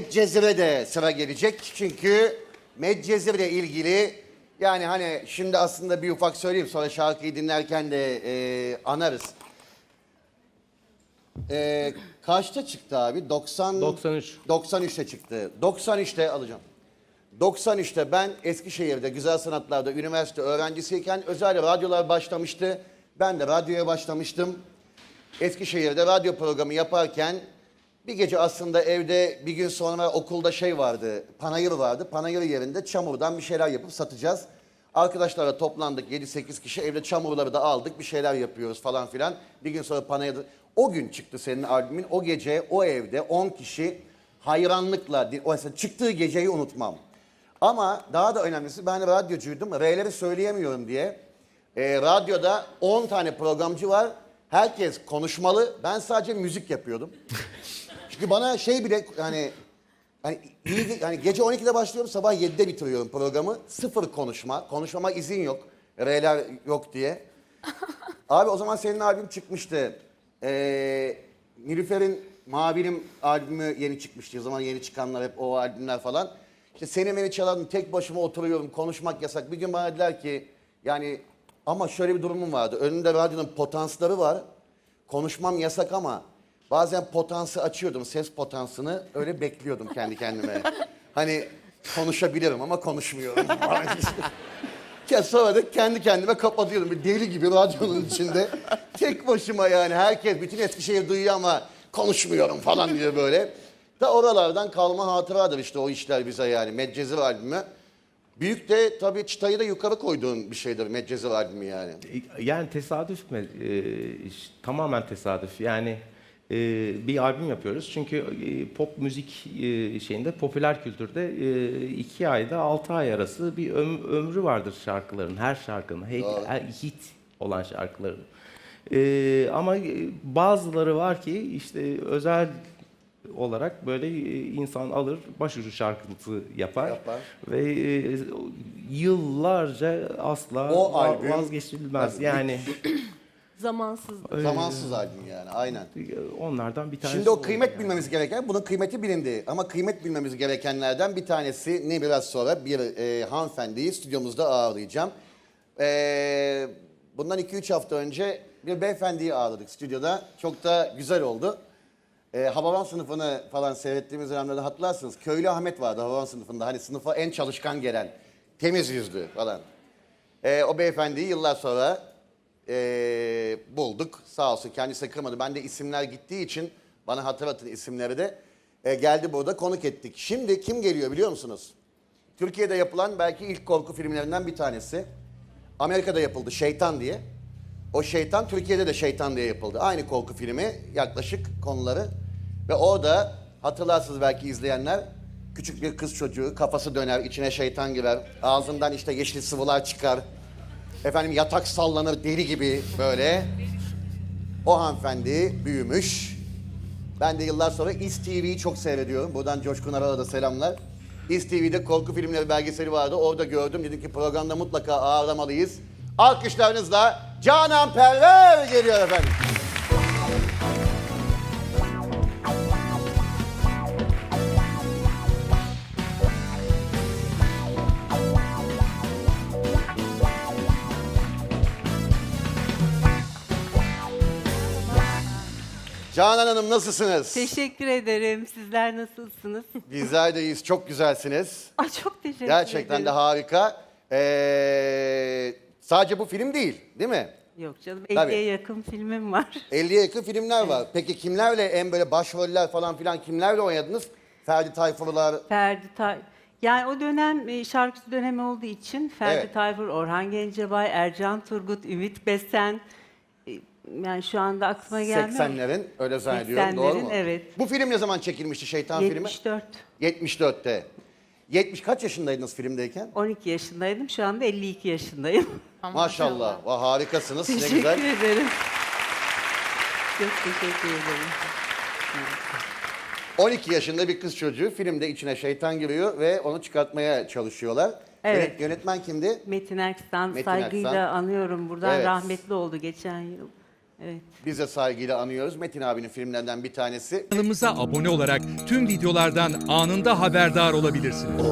Medcezir'e de sıra gelecek. Çünkü Medcezir'le ilgili yani hani şimdi aslında bir ufak söyleyeyim sonra şarkıyı dinlerken de e, anarız. E, kaçta çıktı abi? 90 93. 93'te çıktı. 93'te alacağım. 93'te ben Eskişehir'de güzel sanatlarda üniversite öğrencisiyken özel radyolar başlamıştı. Ben de radyoya başlamıştım. Eskişehir'de radyo programı yaparken bir gece aslında evde bir gün sonra okulda şey vardı, panayır vardı. Panayır yerinde çamurdan bir şeyler yapıp satacağız. Arkadaşlarla toplandık 7-8 kişi evde çamurları da aldık bir şeyler yapıyoruz falan filan. Bir gün sonra panayır o gün çıktı senin albümün. O gece o evde 10 kişi hayranlıkla o mesela çıktığı geceyi unutmam. Ama daha da önemlisi ben radyocuydum. R'leri söyleyemiyorum diye. Ee, radyoda 10 tane programcı var. Herkes konuşmalı. Ben sadece müzik yapıyordum. Çünkü bana şey bile hani hani, iyi, hani gece 12'de başlıyorum sabah 7'de bitiriyorum programı. Sıfır konuşma. Konuşmama izin yok. R'ler yok diye. Abi o zaman senin albüm çıkmıştı. Ee, Nilüfer'in Mavilim albümü yeni çıkmıştı. O zaman yeni çıkanlar hep o albümler falan. İşte seni beni çalardım tek başıma oturuyorum konuşmak yasak. Bir gün bana dediler ki yani ama şöyle bir durumum vardı. Önümde radyonun potansları var. Konuşmam yasak ama bazen potansı açıyordum ses potansını öyle bekliyordum kendi kendime. hani konuşabilirim ama konuşmuyorum. Ya sonra da kendi kendime kapatıyordum. Bir deli gibi radyonun içinde. Tek başıma yani herkes, bütün Eskişehir duyuyor ama konuşmuyorum falan diye böyle. Da oralardan kalma hatıradır işte o işler bize yani. Medcezir albümü. Büyük de tabii çıtayı da yukarı koyduğun bir şeydir Medcezir albümü yani. Yani tesadüf mü? Ee, tamamen tesadüf. Yani e, bir albüm yapıyoruz. Çünkü e, pop müzik e, şeyinde, popüler kültürde e, iki ayda altı ay arası bir öm- ömrü vardır şarkıların. Her şarkının, her, her hit olan şarkıların. E, ama e, bazıları var ki işte özel olarak böyle e, insan alır başucu şarkısı yapar, Yapar. ve e, yıllarca asla O albüm- vazgeçilmez. Yani Zamansız. Zamansız albüm yani aynen. onlardan bir tanesi. Şimdi o kıymet yani. bilmemiz gereken, bunun kıymeti bilindi. Ama kıymet bilmemiz gerekenlerden bir tanesi ne biraz sonra bir e, hanımefendiyi stüdyomuzda ağırlayacağım. E, bundan 2-3 hafta önce bir beyefendiyi ağırladık stüdyoda. Çok da güzel oldu. E, Hababam sınıfını falan seyrettiğimiz dönemlerde hatırlarsınız. Köylü Ahmet vardı Hababam sınıfında. Hani sınıfa en çalışkan gelen, temiz yüzlü falan. E, o beyefendiyi yıllar sonra e, bulduk. Sağ olsun kendisi kırmadı. Ben de isimler gittiği için bana hatırlatın isimleri de. E, geldi burada konuk ettik. Şimdi kim geliyor biliyor musunuz? Türkiye'de yapılan belki ilk korku filmlerinden bir tanesi. Amerika'da yapıldı Şeytan diye. O Şeytan Türkiye'de de Şeytan diye yapıldı. Aynı korku filmi yaklaşık konuları. Ve orada hatırlarsınız belki izleyenler küçük bir kız çocuğu kafası döner içine şeytan girer. Ağzından işte yeşil sıvılar çıkar. Efendim yatak sallanır deli gibi böyle. O hanımefendi büyümüş. Ben de yıllar sonra İz TV'yi çok seyrediyorum. Buradan Coşkun Aral'a da selamlar. İz TV'de korku filmleri belgeseli vardı. Orada gördüm. Dedim ki programda mutlaka ağırlamalıyız. Alkışlarınızla Canan Perver geliyor efendim. Canan Hanım nasılsınız? Teşekkür ederim. Sizler nasılsınız? Bizler de iyiyiz. Çok güzelsiniz. Ay çok teşekkür Gerçekten ederim. de harika. Ee, sadece bu film değil, değil mi? Yok canım Tabii. 50'ye yakın filmim var. 50'ye yakın filmler var. Peki kimlerle en böyle başroller falan filan kimlerle oynadınız? Ferdi Tayfurlar. Ferdi Tay yani o dönem e, şarkıcı dönemi olduğu için Ferdi Evet. Tayfur, Orhan Gencebay, Ercan Turgut, Ümit Besen yani şu anda aklıma gelmiyor. 80'lerin öyle zannediyorum doğru 80'lerin, mu? evet. Bu film ne zaman çekilmişti Şeytan filmi? 74. 74'te. 70 kaç yaşındaydınız filmdeyken? 12 yaşındaydım. Şu anda 52 yaşındayım. Maşallah. Vah, harikasınız. ne teşekkür güzel. ederim. Çok teşekkür ederim. 12 yaşında bir kız çocuğu filmde içine şeytan giriyor ve onu çıkartmaya çalışıyorlar. Evet. Yönet- Yönetmen kimdi? Metin Erksan Metin saygıyla Erksan. anıyorum buradan Evet. rahmetli oldu geçen yıl. Evet. Biz de saygıyla anıyoruz. Metin abinin filmlerinden bir tanesi. Kanalımıza abone olarak tüm videolardan anında haberdar olabilirsiniz.